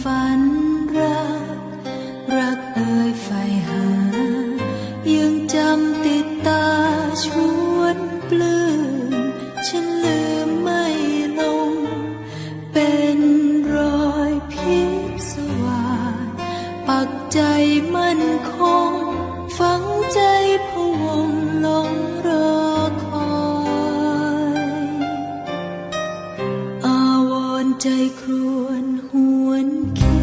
ฝันรัก รักเอ่ไฟหา ยังจำติดตาชวนปลื้มฉันลืมไม่ลง เป็นรอยพิษสวาสปักใจมันคง ฝัง ชวนหวนคิด